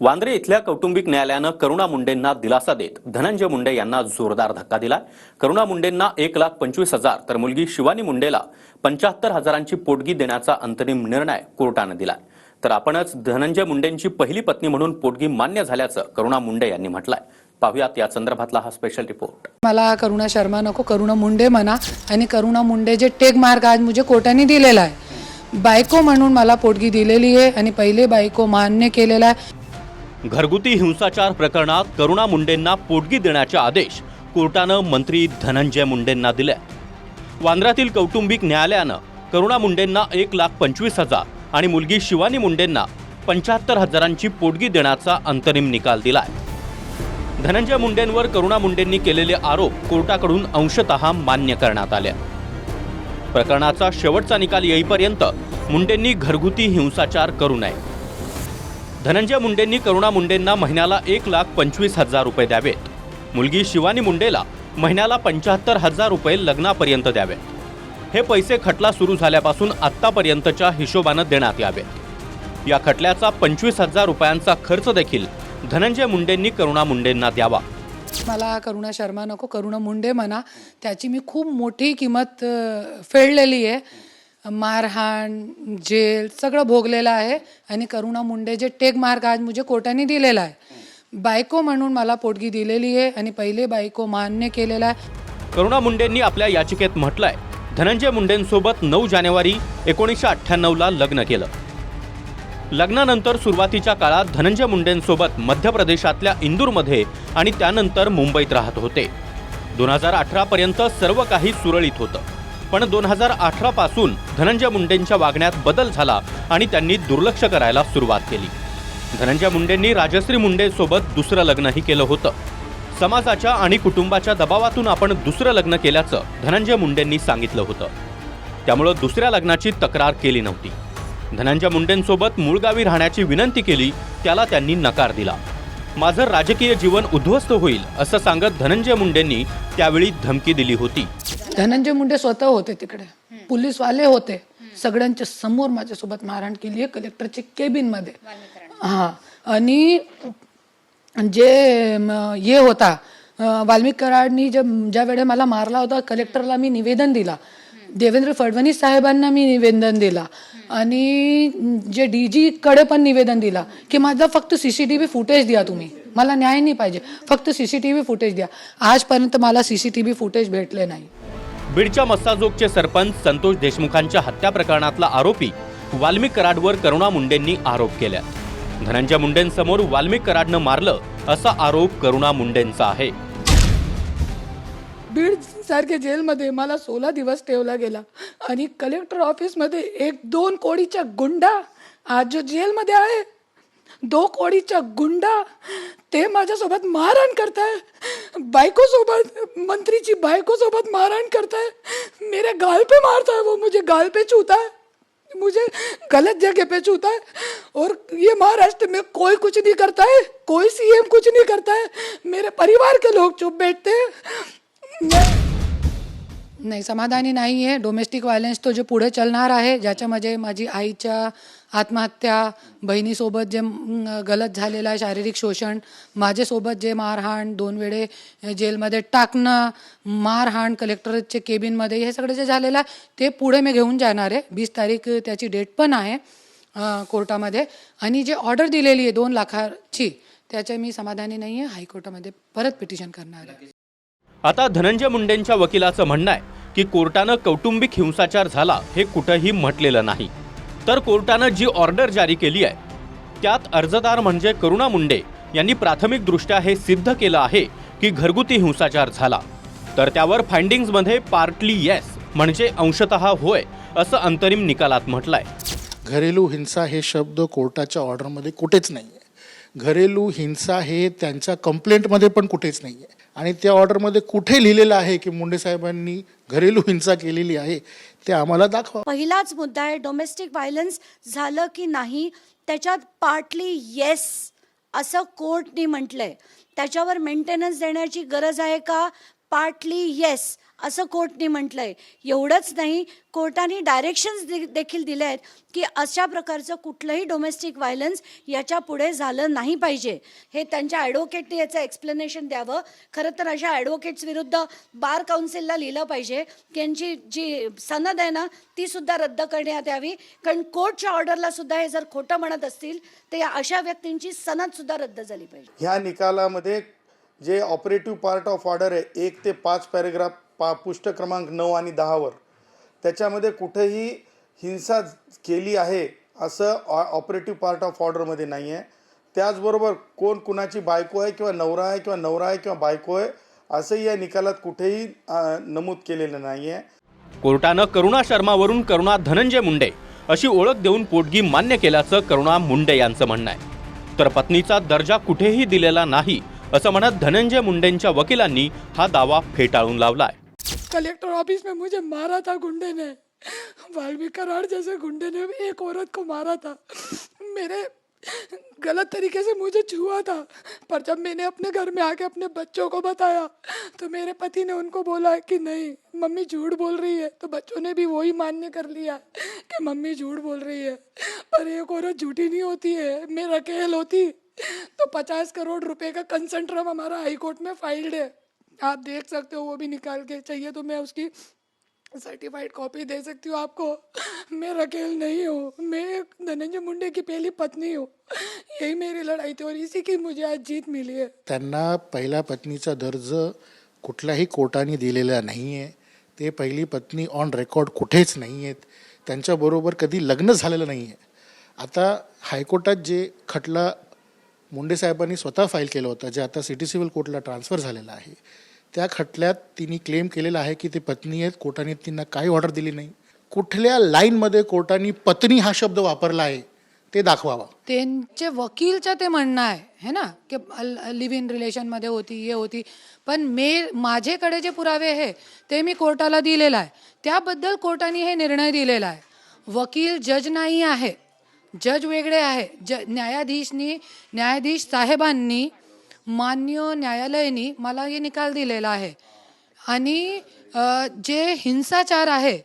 वांद्रे इथल्या कौटुंबिक न्यायालयानं करुणा मुंडेंना दिलासा देत धनंजय मुंडे यांना जोरदार धक्का दिला. करुणा मुंडेंना एक लाख पंचवीस हजार तर मुलगी शिवानी मुंडेला पंच्याहत्तर हजारांची पोटगी देण्याचा अंतरिम निर्णय कोर्टानं दिला. तर आपणच धनंजय मुंडेंची पहिली पत्नी म्हणून पोटगी मान्य झाल्याचं करुणा मुंडे यांनी म्हटलंय. पाहुयात या संदर्भातला हा स्पेशल रिपोर्ट मला करुणा शर्मा नको करुणा मुंडे म्हणा आणि करुणा मुंडे जे टेक मार्क आज मुझे कोर्टाने दिलेला आहे. बायको म्हणून मला पोटगी दिलेली आहे आणि पहिले बायको मान्य केलेला आहे. घरगुती हिंसाचार प्रकरणात करुणा मुंडेंना पोटगी देण्याचे आदेश कोर्टानं मंत्री धनंजय मुंडेंना दिले. वांद्र्यातील कौटुंबिक न्यायालयानं करुणा मुंडेंना एक लाख पंचवीस हजार आणि मुलगी शिवानी मुंडेंना पंच्याहत्तर हजारांची पोटगी देण्याचा अंतरिम निकाल दिलाय. धनंजय मुंडेंवर करुणा मुंडेंनी केलेले आरोप कोर्टाकडून अंशतः मान्य करण्यात आले. प्रकरणाचा शेवटचा निकाल येईपर्यंत मुंडेंनी घरगुती हिंसाचार करू नये. धनंजय मुंडेंनी करुणा मुंडेंना महिन्याला एक लाख पंचवीस हजार रुपये द्यावेत. मुलगी शिवानी मुंडेला महिन्याला पंच्याहत्तर हजार रुपये लग्नापर्यंत द्यावेत. हे पैसे खटला सुरू झाल्यापासून आत्तापर्यंतच्या हिशोबानं देण्यात यावेत. या खटल्याचा पंचवीस हजार रुपयांचा खर्च देखील धनंजय मुंडेंनी करुणा मुंडेंना द्यावा. मला करुणा शर्मा नको करुणा मुंडे म्हणा त्याची मी खूप मोठी किंमत फेडलेली आहे. मारहाण जेल सगळं भोगलेलं आहे आणि करुणा मुंडे जे टेक मार्क आज मुझे कोर्टाने दिलेला आहे. बायको म्हणून मला पोटगी दिलेली आहे आणि पहिले बायको मान्य केलेला आहे. करुणा मुंडेंनी आपल्या याचिकेत म्हटलंय धनंजय मुंडेंसोबत नऊ जानेवारी एकोणीसशे अठ्ठ्याण्णवला लग्न केलं. लग्नानंतर सुरुवातीच्या काळात धनंजय मुंडेंसोबत मध्य प्रदेशातल्या इंदूरमध्ये आणि त्यानंतर मुंबईत राहत होते. दोन हजार अठरापर्यंत सर्व काही सुरळीत होतं. पण दोन हजार अठरा पासून धनंजय मुंडेंच्या वागण्यात बदल झाला आणि त्यांनी दुर्लक्ष करायला सुरुवात केली. धनंजय मुंडेंनी राजश्री मुंडेसोबत दुसरं लग्नही केलं होतं. समाजाच्या आणि कुटुंबाच्या दबावातून आपण दुसरं लग्न केल्याचं धनंजय मुंडेंनी सांगितलं होतं. त्यामुळं दुसऱ्या लग्नाची तक्रार केली नव्हती. धनंजय मुंडेंसोबत मूळगावी राहण्याची विनंती केली त्याला त्यांनी नकार दिला. माझं राजकीय जीवन उद्ध्वस्त होईल असं सांगत धनंजय मुंडेंनी त्यावेळी धमकी दिली होती. धनंजय मुंडे स्वतः होते तिकडे. पोलीसवाले होते. सगळ्यांच्या समोर माझ्यासोबत मारहाण केली आहे कलेक्टरच्या केबिनमध्ये हा. आणि जे हे होता वाल्मिक कराडनी जे ज्या वेळे मला मारला होता कलेक्टरला मी निवेदन दिला. देवेंद्र फडणवीस साहेबांना मी निवेदन दिला. आणि जे डी जी कडे पण निवेदन दिला की माझा फक्त C C T V footage द्या तुम्ही. मला न्याय नाही पाहिजे. फक्त C C T V footage द्या. आजपर्यंत मला C C T V footage भेटले नाही. बीडच्या मस्साजोगचे सरपंच संतोष देशमुखांच्या हत्या प्रकरणातला आरोपी वाल्मिक कराडवर करुणा मुंडेंनी आरोप केल्या धनंजय मुंडेंसमोर वाल्मिक कराडनं मारलं असा आरोप करुणा मुंडेंचा आहे. बीडसारख्या जेलमध्ये मला सोळा दिवस ठेवला गेला. आणि कलेक्टर ऑफिसमध्ये एक दोन कोडीचा गुंडा आज जो जेलमध्ये आहे दो कोडीचा गुंडा ते माझ्यासोबत मारहाण करताय. बायकोसोबत मंत्रीची बायकोसोबत मारहाण करताय. मेरे गाल पे मारता है वो मुझे गाल पे छूता है मुझे गलत जगह पे छूता है और ये महाराष्ट्र में कोई कुछ नहीं करता है कोई सीएम कुछ नहीं करता है. मेरे परिवार के लोग चुप बैठते हैं. नाही समाधानी नाही आहे डोमेस्टिक व्हायलन्स तो जे पुढे चालणार आहे ज्याच्यामध्ये माझी आईच्या आत्महत्या बहिणीसोबत जे गलत झालेलं आहे शारीरिक शोषण माझ्यासोबत जे मारहाण दोन वेळे जेलमध्ये टाकणं मारहाण कलेक्टरचे केबिनमध्ये हे सगळं जे झालेलं आहे ते पुढे मी घेऊन जाणार आहे. वीस तारीख त्याची डेट पण आहे कोर्टामध्ये. आणि जे ऑर्डर दिलेली आहे दोन लाखाची त्याच्या मी समाधानी नाही आहे. हायकोर्टामध्ये परत पिटिशन करणार आहे. आता धनंजय मुंडेंच्या वकिलाचं म्हणणं आहे की कोर्टानं कौटुंबिक हिंसाचार झाला हे कुठंही म्हटलेलं नाही. तर कोर्टानं जी ऑर्डर जारी केली आहे त्यात अर्जदार म्हणजे करुणा मुंडे यांनी प्राथमिकदृष्ट्या हे सिद्ध केलं आहे की घरगुती हिंसाचार झाला. तर त्यावर फाइंडिंग्जमध्ये पार्टली येस म्हणजे अंशतः होय असं अंतरिम निकालात म्हटलंय. घरेलू हिंसा हे शब्द कोर्टाच्या ऑर्डरमध्ये कुठेच नाही आहे घरेलू हिंसा हे त्यांच्या कंप्लेंटमध्ये पण कुठेच नाही आहे आणि त्या ऑर्डरमध्ये कुठे लिहिलेलं आहे की मुंडे साहेबांनी घरेलू हिंसा केलेली आहे ते आम्हाला दाखवा. पहिलाच मुद्दा आहे डोमेस्टिक व्हायलन्स झालं की नाही त्याच्यात पार्टली येस असं कोर्टने म्हटलंय. त्याच्यावर मेंटेनन्स देण्याची गरज आहे का? पार्टली येस असं कोर्टने म्हटलंय. एवढंच नाही कोर्टाने डायरेक्शन्स देखील दिले आहेत की अशा प्रकारचं कुठलंही डोमेस्टिक व्हायलन्स याच्यापुढे झालं नाही पाहिजे. हे त्यांच्या ॲडव्होकेटने याचं एक्सप्लेनेशन द्यावं. खरं तर अशा ॲडव्होकेट्स विरुद्ध बार काउन्सिलला लिहिलं पाहिजे. त्यांची जी सनद आहे ना ती सुद्धा रद्द करण्यात यावी. कारण कोर्टच्या ऑर्डरला सुद्धा हे जर खोटं म्हणत असतील तर या अशा व्यक्तींची सनद सुद्धा रद्द झाली पाहिजे. ह्या निकालामध्ये जे ऑपरेटिव्ह पार्ट ऑफ ऑर्डर आहे एक ते पाच पॅरेग्राफ पा पुष्ट क्रमांक नऊ आणि दहावर. त्याच्यामध्ये कुठेही हिंसा केली आहे असं ऑपरेटिव्ह पार्ट ऑफ ऑर्डरमध्ये नाही आहे. त्याचबरोबर कोण कुणाची बायको आहे किंवा नवरा आहे किंवा नवरा आहे किंवा बायको आहे असंही या निकालात कुठेही नमूद केलेलं नाही आहे. कोर्टानं करुणा शर्मावरून करुणा धनंजय मुंडे अशी ओळख देऊन पोटगी मान्य केल्याचं करुणा मुंडे यांचं म्हणणं आहे. तर पत्नीचा दर्जा कुठेही दिलेला नाही असं म्हणत धनंजय मुंडेंच्या वकिलांनी हा दावा फेटाळून लावलाय. कलेक्टर ऑफिस में मुझे मारा था गुंडे ने वाल्मीकि कराड़ जैसे गुंडे ने एक औरत को मारा था. मेरे गलत तरीके से मुझे छुआ था. पर जब मैंने अपने घर में आके अपने बच्चों को बताया तो मेरे पति ने उनको बोला कि नहीं मम्मी झूठ बोल रही है. तो बच्चों ने भी वही मान्य कर लिया कि मम्मी झूठ बोल रही है. पर एक औरत झूठी नहीं होती है मैं रकेल होती. तो पचास करोड़ रुपए का कंसंट्रम हमारा हाई कोर्ट में फाइल्ड है। आप देख सकते हो वो भी निकाल के चाहिए तो मैं उसकी सर्टिफाइड कॉपी दे सकती हूँ आपको। मैं रकेल नहीं हूँ मैं धनंजय मुंडे की पहली पत्नी हूँ। यही मेरी लड़ाई थी और इसी की मुझे आज जीत मिली है। त्यांना पहिल्या पत्नीचा दर्ज कुठल्याही कोर्टाने दिलेला नाही आहे ते पहिली पत्नी ऑन रेकॉर्ड कुठेच नाही आहेत त्यांच्याबरोबर कधी लग्न झालेलं नाही आहे आता हायकोर्टात जे खटला मुंडे साहेबांनी स्वतः फाईल केलं होतं जे आता सिटी सिव्हिल कोर्टला ट्रान्सफर झालेलं आहे. त्या खटल्यात तिने क्लेम केलेला आहे की ते पत्नी आहेत कोर्टाने तिना काही ऑर्डर दिली नाही. कुठल्या लाईनमध्ये कोर्टाने पत्नी हा शब्द वापरला आहे ते दाखवावा. त्यांचे वकीलचं ते म्हणणं आहे है ना? की लिव्ह इन रिलेशनमध्ये होती हे होती. पण मे माझ्याकडे जे पुरावे आहे ते मी कोर्टाला दिलेलं आहे. त्याबद्दल कोर्टाने हे निर्णय दिलेला आहे. वकील जज नाही आहे. जज वेगळे आहे. ज न्यायाधीशनी न्यायाधीश साहेबांनी मान्य न्यायालयानी मला हे निकाल दिलेला आहे. आणि जे हिंसाचार आहे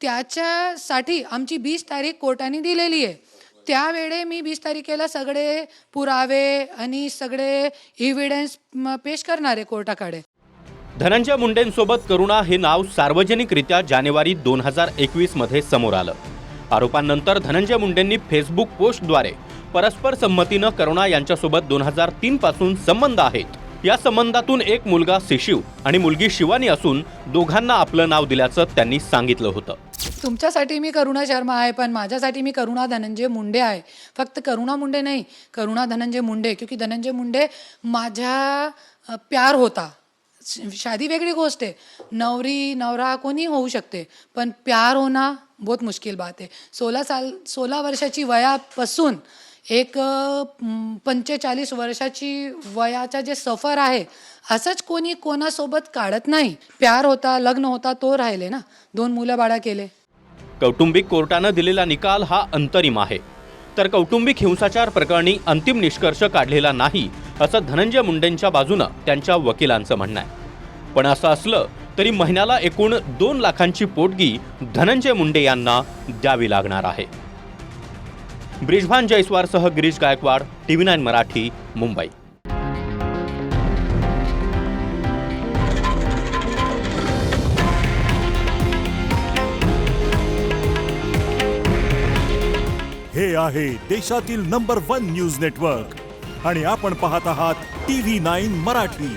त्याच्यासाठी आमची वीस तारीख कोर्टाने दिलेली आहे. त्यावेळे मी वीस तारखेला सगळे पुरावे आणि सगळे इव्हिडन्स पेश करणार आहे कोर्टाकडे. धनंजय मुंडेंसोबत करुणा हे नाव सार्वजनिकरित्या जानेवारी दोन हजार एकवीसमध्ये समोर आलं. आरोपांनंतर धनंजय मुंडेंनी फेसबुक पोस्टद्वारे परस्पर संमतीनं करुणा यांच्यासोबत दोन हजार तीन पासून संबंध आहेत. या संबंधातून एक मुलगा शिशिव आणि मुलगी शिवानी असून दोघांना आपलं नाव दिल्याचं त्यांनी सांगितलं होतं. तुमच्यासाठी मी करुणा शर्मा आहे पण माझ्यासाठी मी करुणा धनंजय मुंडे आहे. फक्त करुणा मुंडे नाही करुणा धनंजय मुंडे. क्योंकि धनंजय मुंडे माझ्या प्यार होता. शादी वेगळी गोष्ट आहे. नवरी नवरा कोणी होऊ शकते पण प्यार होणं बहुत मुश्किल बात आहे सोळा साल सोळा वर्षाची वयापासून एक पंचेचाळीस वर्षाची वयाचा जे सफर आहे असंच कोणी कोणासोबत काढत नाही. प्यार होता लग्न होता तो राहिले ना. दोन मुलं बाळा केले. कौटुंबिक कोर्टानं दिलेला निकाल हा अंतरिम आहे. तर कौटुंबिक हिंसाचार प्रकरणी अंतिम निष्कर्ष काढलेला नाही असं धनंजय मुंडेंच्या बाजूनं त्यांच्या वकिलांचं म्हणणं आहे. पण असं असलं तरी महिन्याला एकूण दोन लाखांची पोटगी धनंजय मुंडे यांना द्यावी लागणार आहे. ब्रिजभान जयस्वारसह गिरीश गायकवाड टीव्ही नाईन मराठी मुंबई. हे आहे देशातील नंबर वन न्यूज नेटवर्क आणि आपण पाहत आहात टी व्ही नाईन मराठी.